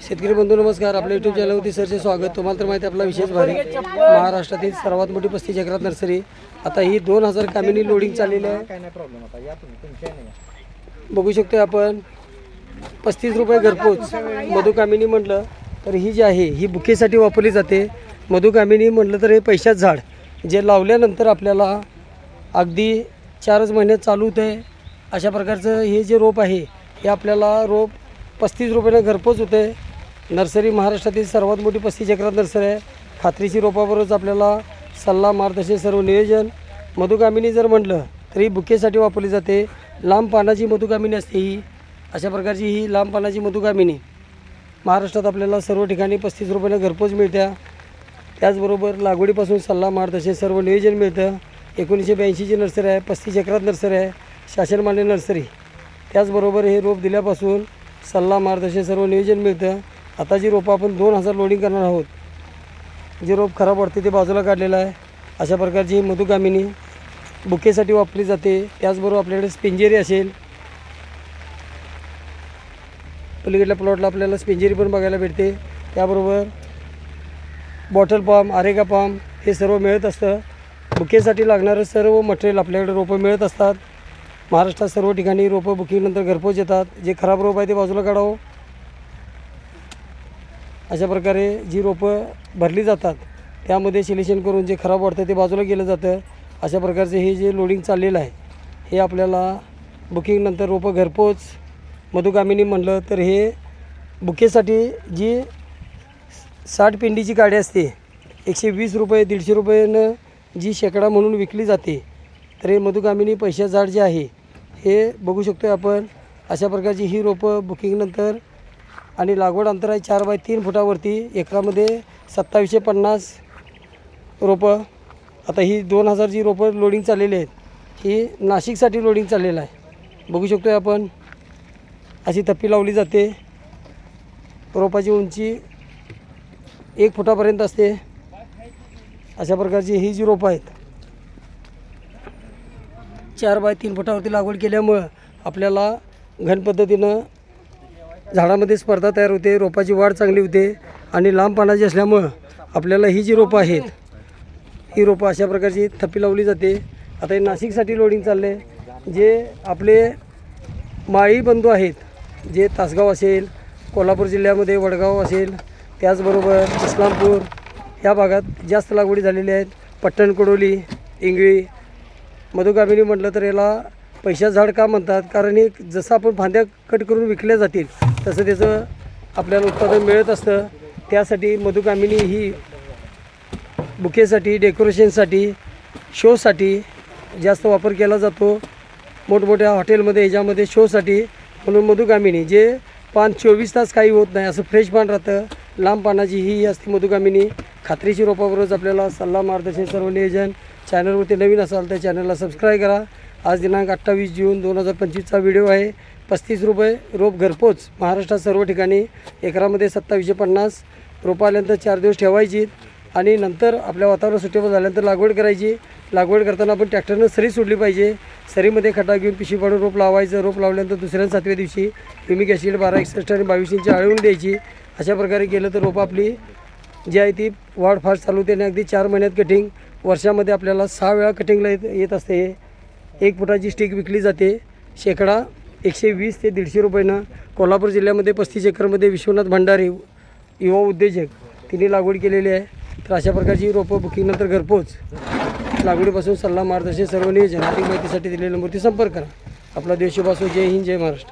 शेतकरी बंधू नमस्कार. आपल्या युट्यूब चॅनलवरती सरचे स्वागत. तुम्हाला तर माहिती आहे आपला विशेष भारी. महाराष्ट्रातील सर्वात मोठी पस्तीस एकरात नर्सरी. आता ही दोन हजार कामिनी लोडिंग चाललेली आहे. बघू शकतो आपण. पस्तीस रुपये घरपोच. मधुकामिनी म्हटलं तर ही जी आहे ही बुकेसाठी वापरली जाते. मधुकामिनी म्हटलं तर हे पैशात झाड. जे लावल्यानंतर आपल्याला अगदी चारच महिन्यात चालू होते अशा प्रकारचं हे जे रोप आहे हे आपल्याला रोप पस्तीस रुपयानं घरपोच होते नर्सरी महाराष्ट्रातील सर्वात मोठी पस्तीस एकरात नर्सरी आहे. खात्रीची रोपाबरोबरच आपल्याला सल्ला मार्गदर्शन सर्व नियोजन. मधुकामिनी जर म्हटलं तरी ही बुकेसाठी वापरली जाते. लांब पानाची मधुकामिनी असते ही. अशा प्रकारची ही लांब पानाची मधुकामिनी महाराष्ट्रात आपल्याला सर्व ठिकाणी पस्तीस रुपयानं घरपोच मिळत्या. त्याचबरोबर लागवडीपासून सल्ला मार्गदर्शन सर्व नियोजन मिळतं. एकोणीसशे ब्याऐंशीची नर्सरी आहे. पस्तीस एकरात नर्सरी आहे. शासनमान्य नर्सरी. त्याचबरोबर हे रोप दिल्यापासून सल्ला मार्गदर्शन सर्व नियोजन मिळतं. आता जी रोपं आपण दोन हजार लोडिंग करणार आहोत जे रोप खराब वाटते ते बाजूला काढलेलं आहे. अशा प्रकारची मधुकामिनी बुकेसाठी वापरली जाते. त्याचबरोबर आपल्याकडे स्पिंजेरी असेल. पलीकडल्या प्लॉटला आपल्याला स्पिंजेरी पण बघायला भेटते. त्याबरोबर बॉटल पाम आरेगा पाम हे सर्व मिळत असतं. बुकेसाठी लागणारं सर्व मटेरियल आपल्याकडे रोपं मिळत असतात. महाराष्ट्रात सर्व ठिकाणी रोपं बुकिंगनंतर घरपोच येतात. जे खराब रोप आहे ते बाजूला काढावं. अशा प्रकारे जी रोपं भरली जातात त्यामध्ये सिलेक्शन करून जे खराब वाटतं ते बाजूला केलं जातं. अशा प्रकारचे हे जे लोडिंग चाललेलं आहे हे आपल्याला बुकिंगनंतर रोपं घरपोच मधुकामिनी म्हणलं तर हे बुकेसाठी जी साठ पिंडीची गाडी असते एकशे वीस रुपये दीडशे रुपयानं जी शेकडा म्हणून विकली जाते तर हे मधुकामिनी पैशा झाड जे आहे हे बघू शकतो आपण. अशा प्रकारची ही रोपं बुकिंगनंतर आणि लागवड अंतर आहे चार बाय तीन फुटावरती एकरामध्ये सत्तावीसशे पन्नास रोपं. आता ही दोन हजार जी रोपं लोडिंग चाललेली आहेत ही नाशिकसाठी लोडिंग चाललेलं आहे. बघू शकतो आहे आपण अशी थप्पी लावली जाते. रोपाची उंची एक फुटापर्यंत असते. अशा प्रकारची ही जी रोपं आहेत चार बाय तीन फुटावरती लागवड केल्यामुळं आपल्याला घन पद्धतीनं झाडामध्ये स्पर्धा तयार होते रोपाची वाढ चांगली होते आणि लांब पानाची असल्यामुळं आपल्याला ही जी रोपं आहेत ही रोपं अशा प्रकारची थप्पी लावली जाते. आता हे नाशिकसाठी लोडिंग चाललं आहे जे आपले माळी बंधू आहेत जे तासगाव असेल कोल्हापूर जिल्ह्यामध्ये वडगाव असेल त्याचबरोबर इस्लामपूर ह्या भागात जास्त लागवडी झालेल्या आहेत. पट्टणकडोली इंगळी मधुकामिनी म्हटलं तर याला पैशा झाड का म्हणतात? कारण हे जसं आपण फांद्या कट करून विकल्या जातील तसं त्याचं आपल्याला उत्पादन मिळत असतं. त्यासाठी मधुकामिनी ही बुकेसाठी डेकोरेशनसाठी शोसाठी जास्त वापर केला जातो. मोठमोठ्या हॉटेलमध्ये ह्याच्यामध्ये शोसाठी. म्हणून मधुकामिनी जे पान चोवीस तास काही होत नाही असं फ्रेश पान राहतं. लांब पानाची ही असते मधुकामिनी. खात्रीची रोपावरच आपल्याला सल्ला मार्गदर्शन सर्व नियोजन. चॅनलवरती नवीन असाल तर चॅनलला सबस्क्राईब करा. आज दिनांक अठ्ठावीस जून दोन हजार पंचवीसचा व्हिडिओ आहे. पस्तीस रुपये रोप घरपोच महाराष्ट्रात सर्व ठिकाणी एकरामध्ये सत्तावीसशे पन्नास रोपं आल्यानंतर चार दिवस ठेवायची आणि नंतर आपल्या वातावरण सुटेबल झाल्यानंतर लागवड करायची. लागवड करताना आपण ट्रॅक्टरनं सरी सोडली पाहिजे. सरीमध्ये खड्डा घेऊन पिशवी पाडून रोप लावायचं. रोप लावल्यानंतर दुसऱ्या सातव्या दिवशी युमिक ॲसिड बारा एकसष्ट आणि बावीस इंची आळवून द्यायची. अशा प्रकारे केलं तर रोपं आपली जी आहे ती वाढ फास्ट चालू होते आणि अगदी चार महिन्यात कटिंग वर्षामध्ये आपल्याला सहा वेळा कटिंगला येत येत असते हे. एक फुटाची स्टिक विकली जाते. शेकडा एकशे वीस ते दीडशे रुपयानं. कोल्हापूर जिल्ह्यामध्ये पस्तीस एकरमध्ये विश्वनाथ भंडारी युवा उद्योजक तिने लागवड केलेली आहे. तर अशा प्रकारची रोपं बुकिंगनंतर घरपोच. लागवडीपासून सल्ला मार्गदर्शन सर्व नियोजन. अधिक माहितीसाठी दिलेल्या नंबरती संपर्क करा. आपला देश शुभ असो जय हिंद जय महाराष्ट्र.